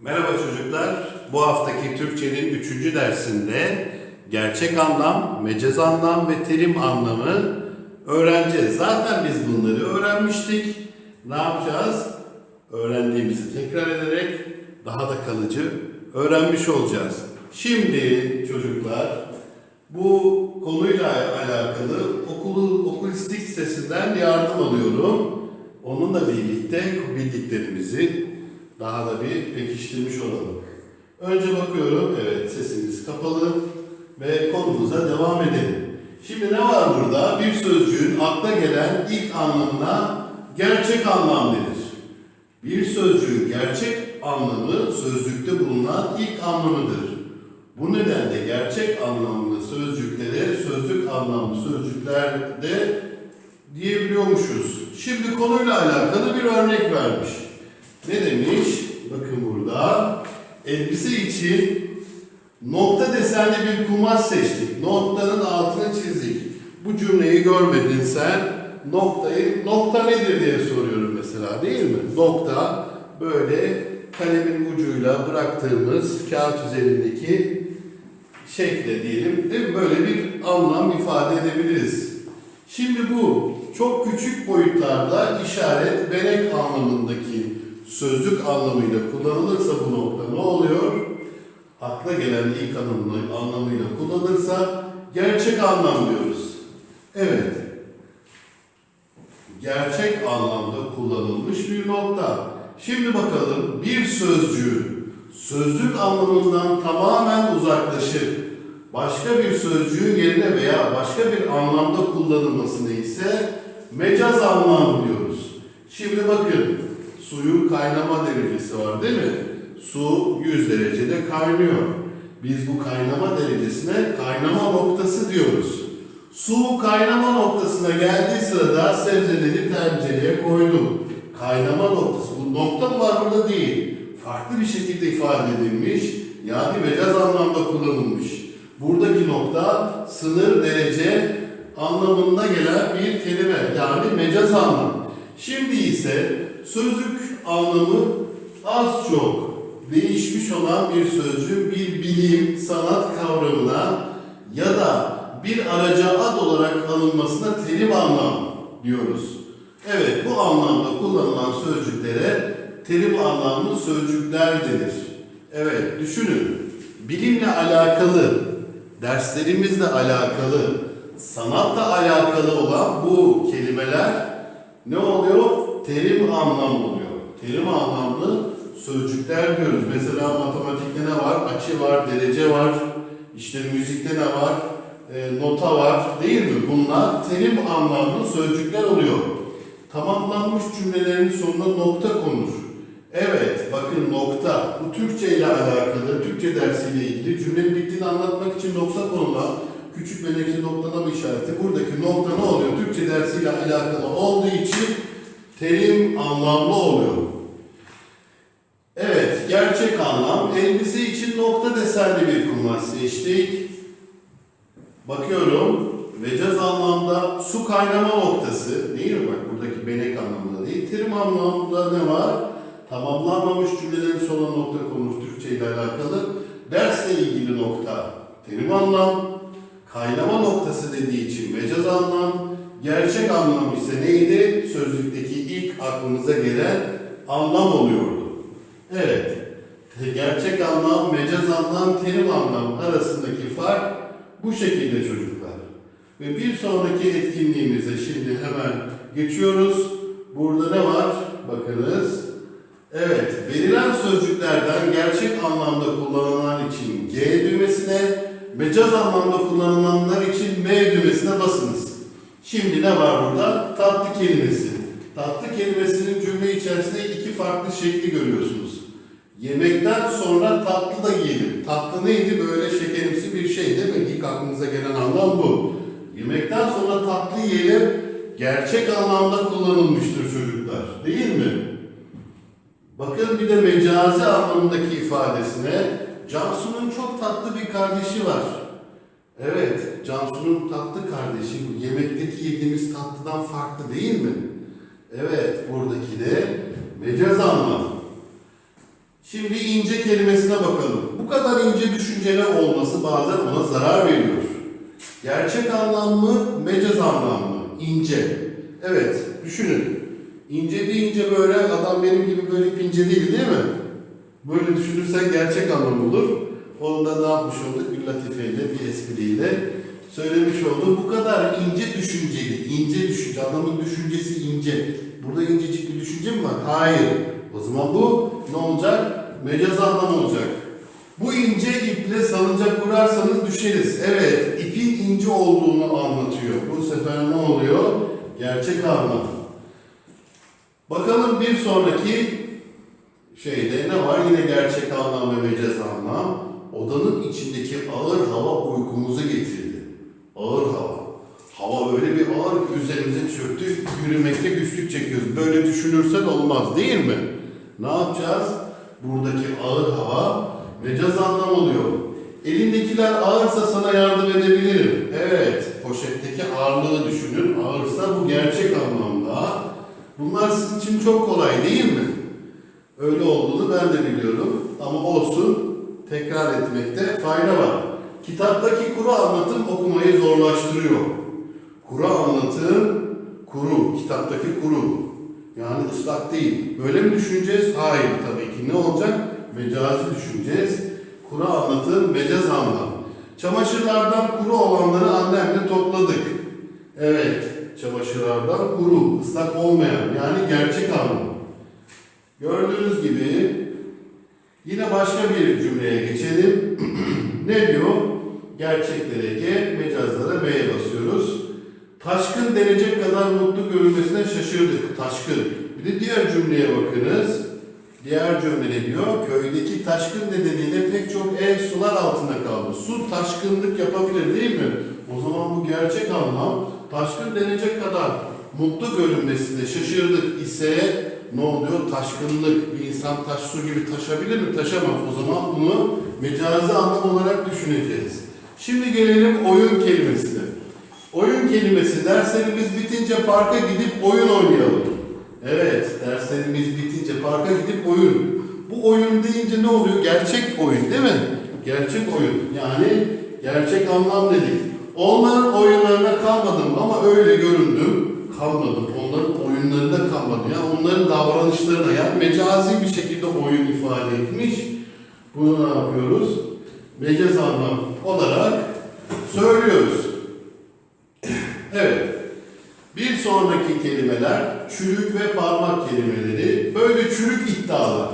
Merhaba çocuklar. Bu haftaki Türkçenin 3. dersinde gerçek anlam, mecaz anlam ve terim anlamı öğreneceğiz. Zaten biz bunları öğrenmiştik. Ne yapacağız? Öğrendiğimizi tekrar ederek daha da kalıcı öğrenmiş olacağız. Şimdi çocuklar bu konuyla alakalı okulu okulistik sitesinden yardım alıyorum. Onunla birlikte bildiklerimizi daha da bir pekiştirmiş olalım. Önce bakıyorum, evet sesimiz kapalı ve konumuza devam edelim. Şimdi ne var burada? Bir sözcüğün akla gelen ilk anlamına gerçek anlam denir. Bir sözcüğün gerçek anlamı sözcükte bulunan ilk anlamıdır. Bu nedenle gerçek anlamlı sözcüklere sözlük anlamlı sözcükler de diyebiliyormuşuz. Şimdi konuyla alakalı bir örnek vermiş. Ne demiş? Bakın burada. Elbise için nokta desenli bir kumaş seçtik. Noktanın altını çizdik. Bu cümleyi görmedin sen. Noktayı, nokta nedir diye soruyorum mesela değil mi? Nokta böyle kalemin ucuyla bıraktığımız kağıt üzerindeki şekle diyelim mi? Böyle bir anlam ifade edebiliriz. Şimdi bu çok küçük boyutlarda işaret benek anlamındaki sözlük anlamıyla kullanılırsa bu nokta ne oluyor? Akla gelen ilk anlamı, anlamıyla kullanılırsa gerçek anlam diyoruz. Evet. Gerçek anlamda kullanılmış bir nokta. Şimdi bakalım bir sözcüğün sözlük anlamından tamamen uzaklaşıp başka bir sözcüğün yerine veya başka bir anlamda kullanılmasını ise mecaz anlam diyoruz. Şimdi bakın suyun kaynama derecesi var değil mi? Su 100 derecede kaynıyor. Biz bu kaynama derecesine kaynama noktası diyoruz. Su kaynama noktasına geldiği sırada sebzeleri tencereye koydum. Kaynama noktası. Bu nokta mı var burada değil. Farklı bir şekilde ifade edilmiş. Yani mecaz anlamda kullanılmış. Buradaki nokta sınır derece anlamında gelen bir kelime. Yani mecaz anlam. Şimdi ise sözlük anlamı az çok değişmiş olan bir sözcüğün bir bilim, sanat kavramına ya da bir araca ad olarak alınmasına terim anlam diyoruz. Evet, bu anlamda kullanılan sözcüklere terim anlamlı sözcükler denir. Evet, düşünün. Bilimle alakalı, derslerimizle alakalı, sanatla alakalı olan bu kelimeler ne oluyor? Terim anlam oluyor. Terim anlamlı sözcükler diyoruz. Mesela matematikte ne var? Açı var, derece var. İşte müzikte ne var? E, nota var. Değil mi? Bunlar terim anlamlı sözcükler oluyor. Tamamlanmış cümlelerin sonuna nokta konur. Evet, bakın nokta. Bu Türkçe ile alakalı, Türkçe dersiyle ilgili cümlenin bittiğini anlatmak için nokta konulan küçük benekli noktalama işareti. Buradaki nokta ne oluyor? Türkçe dersiyle alakalı olduğu için terim anlamlı oluyor. Seçtik. Bakıyorum, mecaz anlamda su kaynama noktası değil mi? Bak buradaki benek anlamında değil. Terim anlamında ne var? Tamamlanmamış cümlelerin sonuna nokta konmuş Türkçe ile alakalı. Dersle ilgili nokta terim anlam. Kaynama noktası dediği için mecaz anlam. Gerçek anlam ise neydi? Sözlükteki ilk aklımıza gelen anlam oluyordu. Evet. Gerçek anlam, mecaz anlam, terim anlam arasındaki fark bu şekilde çocuklar. Ve bir sonraki etkinliğimize şimdi hemen geçiyoruz. Burada ne var? Bakınız. Evet, verilen sözcüklerden gerçek anlamda kullanılan için G düğmesine, mecaz anlamda kullanılanlar için M düğmesine basınız. Şimdi ne var burada? Tatlı kelimesi. Tatlı kelimesinin cümle içerisinde iki farklı şekli görüyorsunuz. Yemekten sonra tatlı da yiyelim. Tatlı neydi? Böyle şekerimsi bir şey değil mi? İlk aklınıza gelen anlam bu. Yemekten sonra tatlı yiyelim gerçek anlamda kullanılmıştır çocuklar. Değil mi? Bakın bir de mecazi anlamındaki ifadesine Cansu'nun çok tatlı bir kardeşi var. Evet, Cansu'nun tatlı kardeşi bu yemekteki yediğimiz tatlıdan farklı değil mi? Evet, buradaki de mecaz anlam. Şimdi ince kelimesine bakalım. Bu kadar ince düşünceli olması bazen ona zarar veriyor. Gerçek anlam mı, mecaz anlam mı? İnce. Evet, düşünün. İnce deyince böyle adam benim gibi böyle ince değil değil mi? Böyle düşünürsen gerçek anlam olur. Onu da ne yapmış olduk? Bir latifeyle, bir espriyle söylemiş olduk. Bu kadar ince düşünceli, ince düşünce, adamın düşüncesi ince. Burada incecik bir düşünce mi var? Hayır. O zaman bu ne olacak? Mecaz anlam olacak. Bu ince iple salıncak kurarsanız düşeriz. Evet, ipin ince olduğunu anlatıyor. Bu sefer ne oluyor? Gerçek anlam. Bakalım bir sonraki şeyde ne var? Yine gerçek anlam ve mecaz anlam. Odanın içindeki ağır hava uykumuzu getirdi. Ağır hava. Hava öyle bir ağır üzerimize çöktü. Yürümekte güçlük çekiyoruz. Böyle düşünürsen olmaz değil mi? Ne yapacağız? Buradaki ağır hava mecaz anlam oluyor. Elindekiler ağırsa sana yardım edebilirim. Evet, poşetteki ağırlığı düşünün. Ağırsa bu gerçek anlamda. Bunlar sizin için çok kolay değil mi? Öyle olduğunu ben de biliyorum. Ama olsun, tekrar etmekte fayda var. Kitaptaki kuru anlatım okumayı zorlaştırıyor. Kuru anlatım, kuru. Kitaptaki kuru. Yani ıslak değil. Böyle mi düşüneceğiz? Hayır tabii ki. Ne olacak? Mecazi düşüneceğiz. Kuru anlatım, mecaz anlam. Çamaşırlardan kuru olanları annemle topladık. Evet, çamaşırlardan kuru, ıslak olmayan yani gerçek anlam. Gördüğünüz gibi yine başka bir cümleye geçelim. ne diyor? Gerçeklere G, mecazlara denecek kadar mutlu görünmesine şaşırdık. Taşkın. Bir de diğer cümleye bakınız. Diğer cümle diyor? Köydeki taşkın nedeniyle pek çok ev sular altında kaldı. Su taşkınlık yapabilir değil mi? O zaman bu gerçek anlam taşkın denecek kadar mutlu görünmesine şaşırdık ise ne oluyor? Taşkınlık. Bir insan taş su gibi taşabilir mi? Taşamaz. O zaman bunu mecazi anlam olarak düşüneceğiz. Şimdi gelelim oyun kelimesine. Oyun kelimesi derslerimiz bitince parka gidip oyun oynayalım. Evet, derslerimiz bitince parka gidip oyun. Bu oyun deyince ne oluyor? Gerçek oyun değil mi? Gerçek oyun. Yani gerçek anlam dedik. Onların oyunlarına kalmadım ama öyle göründüm. Kalmadım. Onların oyunlarında kalmadım. Yani onların davranışlarına yani mecazi bir şekilde oyun ifade etmiş. Bunu ne yapıyoruz? Mecaz anlam olarak söylüyoruz. Bir sonraki kelimeler çürük ve parmak kelimeleri. Böyle çürük iddialar.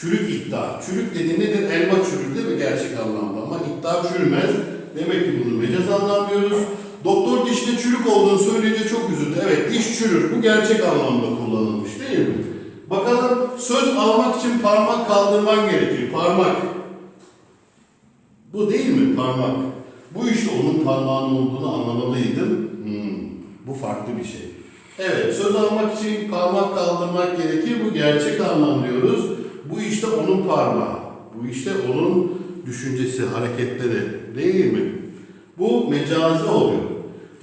Çürük iddia. Çürük dediğin nedir? Elma çürür değil mi gerçek anlamda? Ama iddia çürümez. Demek ki bunu mecaz anlam diyoruz. Doktor dişte çürük olduğunu söyleyince çok üzüldü. Evet diş çürür. Bu gerçek anlamda kullanılmış değil mi? Bakalım söz almak için parmak kaldırman gerekir. Parmak. Bu değil mi parmak? Bu işte onun parmağının olduğunu anlamalıydım. Hmm, bu farklı bir şey. Evet, söz almak için parmak kaldırmak gerekir. Bu gerçek anlam diyoruz. Bu işte onun parmağı. Bu işte onun düşüncesi, hareketleri değil mi? Bu mecazi oluyor.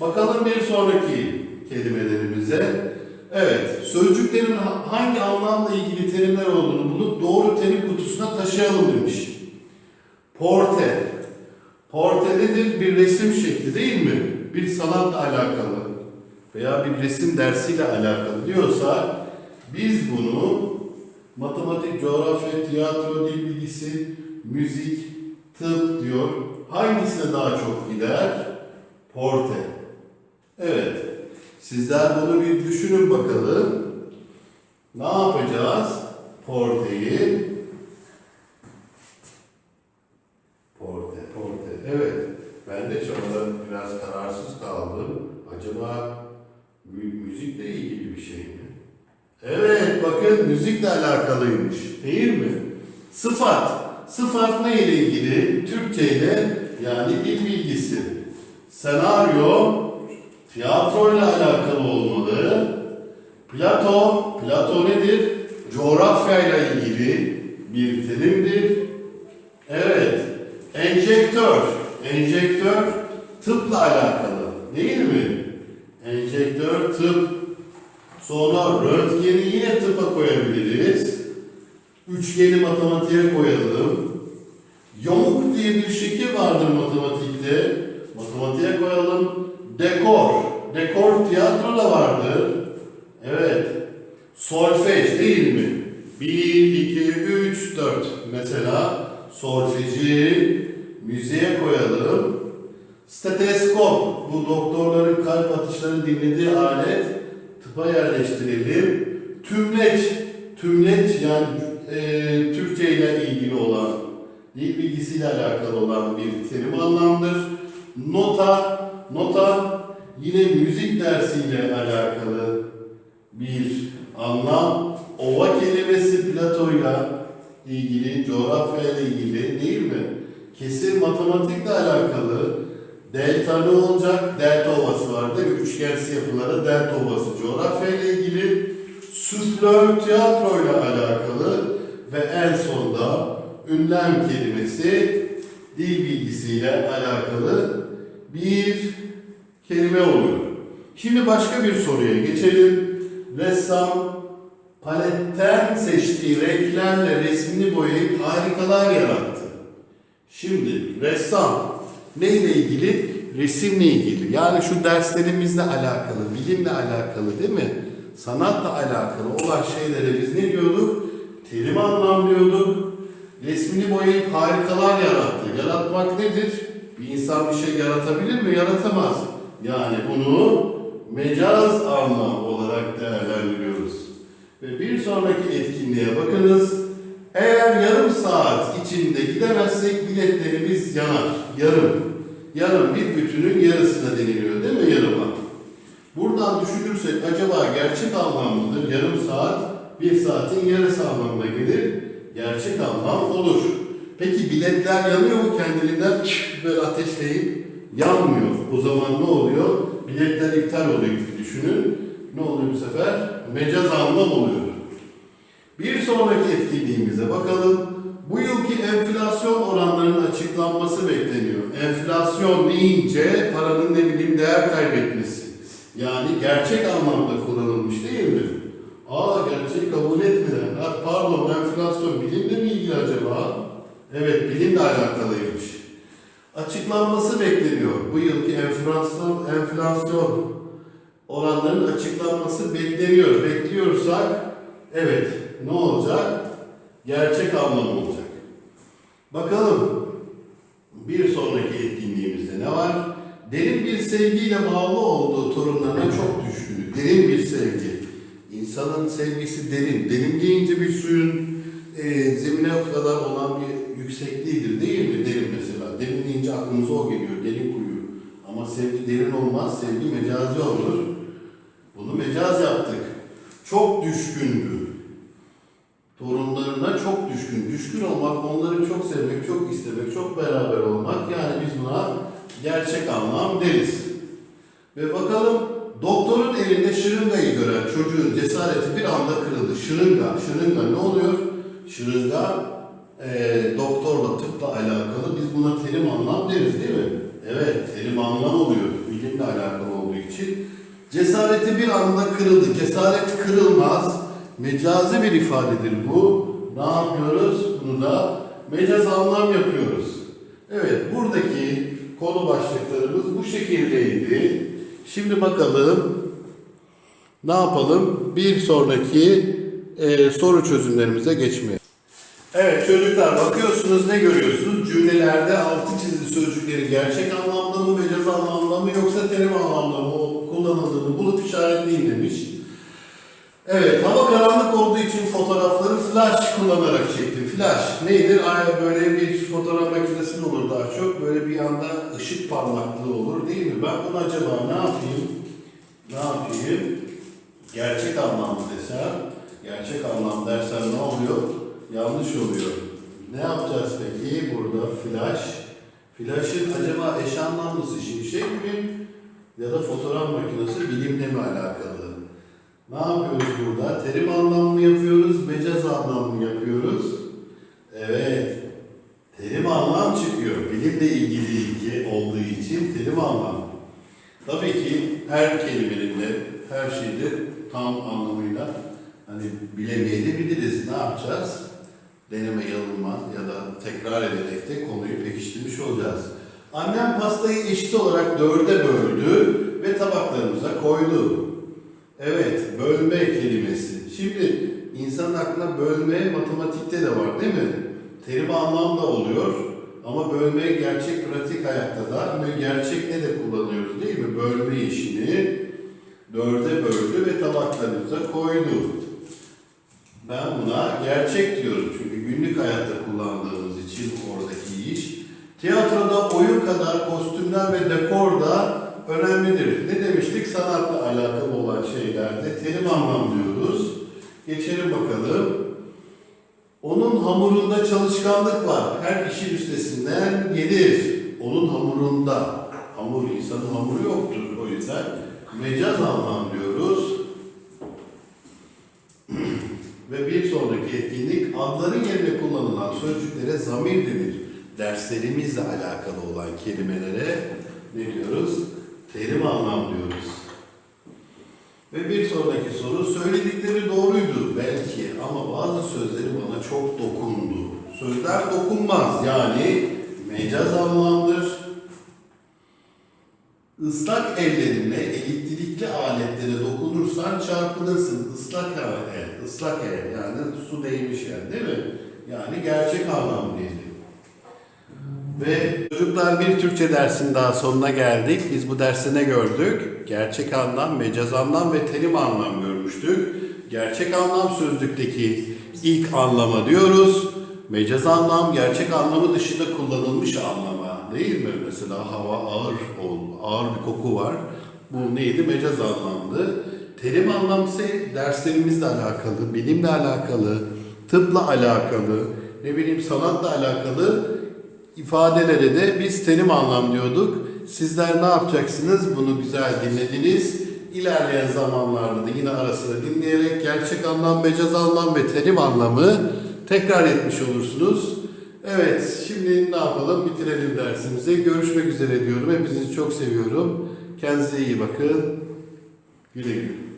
Bakalım bir sonraki kelimelerimize. Evet, sözcüklerin ha- hangi anlamla ilgili terimler olduğunu bulup doğru terim kutusuna taşıyalım demiş. Porte. Portre nedir? Bir resim şekli değil mi? Bir sanatla alakalı veya bir resim dersiyle alakalı diyorsa biz bunu matematik, coğrafya, tiyatro, dil bilgisi, müzik, tıp diyor. Hangisine daha çok gider? Portre. Evet. Sizler bunu bir düşünün bakalım. Ne yapacağız? Porteyi Porte, porte. Evet. Ben de şu anda biraz kararsız kaldım. Acaba müzikle ilgili bir şey mi? Evet, bakın müzikle alakalıymış. Değil mi? Sıfat. Sıfat ne ile ilgili? Türkçe ile yani dil bilgisi. Senaryo tiyatroyla alakalı olmalı. Plato, Plato nedir? Coğrafyayla ilgili bir terimdir. Evet. Enjektör. Enjektör tıpla alakalı. Değil mi? Enjektör tıp. Sonra röntgeni yine tıpa koyabiliriz. Üçgeni matematiğe koyalım. Yamuk diye bir şekil vardır matematikte. Matematiğe koyalım. Dekor. Dekor tiyatro da vardır. Evet. Solfej değil mi? 1, 2, 3, 4. Mesela solfeji müziğe koyalım. Steteskop. Bu doktorların kalp atışlarını dinlediği alet. Tıpa yerleştirelim. Tümleç. Tümleç yani e, Türkçe ile ilgili olan, dil bilgisiyle alakalı olan bir terim anlamdır. Nota. Nota yine müzik dersiyle alakalı bir anlam. Ova kelimesi Plato'yla ilgili, coğrafya ile ilgili değil mi? Kesir matematikle alakalı. Delta ne olacak? Delta ovası var değil mi? Üçgensi yapılara delta ovası. Coğrafya ile ilgili. Süflör tiyatro ile alakalı. Ve en sonda ünlem kelimesi dil bilgisiyle alakalı bir kelime oluyor. Şimdi başka bir soruya geçelim. Ressam paletten seçtiği renklerle resmini boyayıp harikalar yarattı. Şimdi ressam neyle ilgili? Resimle ilgili. Yani şu derslerimizle alakalı, bilimle alakalı değil mi? Sanatla alakalı olan şeylere biz ne diyorduk? Terim anlamlıyorduk. Resmini boyayıp harikalar yarattı. Yaratmak nedir? Bir insan bir şey yaratabilir mi? Yaratamaz. Yani bunu mecaz anlam olarak değerlendiriyoruz. Ve bir sonraki etkinliğe bakınız. Eğer yarım saat içinde gidemezsek biletlerimiz yanar. Yarım. Yarım bir bütünün yarısına deniliyor değil mi yarıma? Buradan düşünürsek acaba gerçek anlam mıdır? Yarım saat bir saatin yarısı anlamına gelir. Gerçek anlam olur. Peki biletler yanıyor mu kendiliğinden böyle ateşleyip yanmıyor. O zaman ne oluyor? Biletler iptal oluyor gibi düşünün. Ne oluyor bu sefer? Mecaz anlam oluyor. Bir sonraki etkinliğimize bakalım. Bu yılki enflasyon oranlarının açıklanması bekleniyor. Enflasyon deyince paranın ne bileyim değer kaybetmesi. Yani gerçek anlamda kullanılmış değil mi? Aa gerçek kabul etmeden. Pardon enflasyon bilimle mi ilgili acaba? Evet bilimle alakalıymış. Açıklanması bekleniyor. Bu yılki enflasyon, enflasyon oranlarının açıklanması bekleniyor. Bekliyorsak evet ne olacak? Gerçek anlam olacak. Bakalım bir sonraki etkinliğimizde ne var? Derin bir sevgiyle bağlı olduğu torunlarına çok düşkünü. Derin bir sevgi. İnsanın sevgisi derin. Derin deyince bir suyun e, zemine kadar olan bir yüksekliğidir değil mi? Derin mesela. Derin deyince aklımıza o geliyor. Derin kuyu. Ama sevgi derin olmaz. Sevgi mecazi olur. Bunu mecaz yaptık. Çok düşkündü. Torunlarına çok düşkün. Düşkün olmak, onları çok sevmek, çok istemek, çok beraber olmak. Yani biz buna gerçek anlam deriz. Ve bakalım doktorun elinde şırıngayı gören çocuğun cesareti bir anda kırıldı. Şırınga, şırınga ne oluyor? Şırınga eee, doktorla, tıpla alakalı. Biz buna terim anlam deriz değil mi? Evet, terim anlam oluyor. Bilimle alakalı olduğu için. Cesareti bir anda kırıldı. Cesaret kırılmaz. Mecazi bir ifadedir bu. Ne yapıyoruz? Bunu da mecaz anlam yapıyoruz. Evet, buradaki konu başlıklarımız bu şekildeydi. Şimdi bakalım ne yapalım? Bir sonraki e, soru çözümlerimize geçmeye. Evet çocuklar bakıyorsunuz ne görüyorsunuz? Cümlelerde altı çizili sözcükleri gerçek anlamda mı, mecaz anlamda mı yoksa terim anlamda mı kullanıldığını bulup işaretleyin demiş. Evet, hava karanlık olduğu için fotoğrafları flash kullanarak çektim. Flash nedir? Böyle bir fotoğraf makinesi olur daha çok. Böyle bir anda ışık parlaklığı olur değil mi? Ben bunu acaba ne yapayım? Ne yapayım? Gerçek anlam desem, gerçek anlam dersem ne oluyor? Yanlış oluyor. Ne yapacağız peki burada flash? Flash'ın acaba eş anlamlısı şimşek mi? Ya da fotoğraf makinesi bilimle mi alakalı? Ne yapıyoruz burada? Terim anlam mı yapıyoruz, mecaz anlam mı yapıyoruz? Evet. Terim anlam çıkıyor. Bilimle ilgili ilgi olduğu için terim anlam. Tabii ki her kelimenin de, her şeyde tam anlamıyla hani bilemeyebiliriz. Ne yapacağız? deneme yanılma ya da tekrar ederek de konuyu pekiştirmiş olacağız. Annem pastayı eşit olarak dörde böldü ve tabaklarımıza koydu. Evet, bölme kelimesi. Şimdi insanın aklına bölme matematikte de var değil mi? Terim anlamda oluyor ama bölme gerçek pratik hayatta da ve gerçekte de kullanıyoruz değil mi? Bölme işini dörde böldü ve tabaklarımıza koydu. Ben buna gerçek diyorum çünkü günlük hayatta kullandığımız için oradaki iş. Tiyatroda oyun kadar kostümler ve dekor da önemlidir. Ne demiştik? Sanatla alakalı olan şeylerde terim anlamlıyoruz. Geçelim bakalım. Onun hamurunda çalışkanlık var. Her işin üstesinden gelir. Onun hamurunda. Hamur, insanın hamuru yoktur. O yüzden mecaz anlamlıyoruz. Ve bir sonraki etkinlik adların yerine kullanılan sözcüklere zamir denir. Derslerimizle alakalı olan kelimelere ne diyoruz? Terim anlam diyoruz. Ve bir sonraki soru söyledikleri doğruydu belki ama bazı sözleri bana çok dokundu. Sözler dokunmaz yani mecaz anlamdır. Islak ellerinle elektrikli aletlere dokunursan çarpılırsın. Islak el, ıslak el yani su değmiş el değil mi? Yani gerçek anlam diyelim. Ve çocuklar bir Türkçe dersin daha sonuna geldik. Biz bu derste ne gördük? Gerçek anlam, mecaz anlam ve terim anlam görmüştük. Gerçek anlam sözlükteki ilk anlama diyoruz. Mecaz anlam gerçek anlamı dışında kullanılmış anlama değil mi? Mesela hava ağır, ol, ağır bir koku var. Bu neydi? Mecaz anlamdı. Terim anlam ise derslerimizle alakalı, bilimle alakalı, tıpla alakalı, ne bileyim sanatla alakalı ifadelere de biz terim anlam diyorduk. Sizler ne yapacaksınız? Bunu güzel dinlediniz. İlerleyen zamanlarda da yine ara sıra dinleyerek gerçek anlam, mecaz anlam ve terim anlamı tekrar etmiş olursunuz. Evet, şimdi ne yapalım? Bitirelim dersimizi. Görüşmek üzere diyorum. Hepinizi çok seviyorum. Kendinize iyi bakın. Güle güle.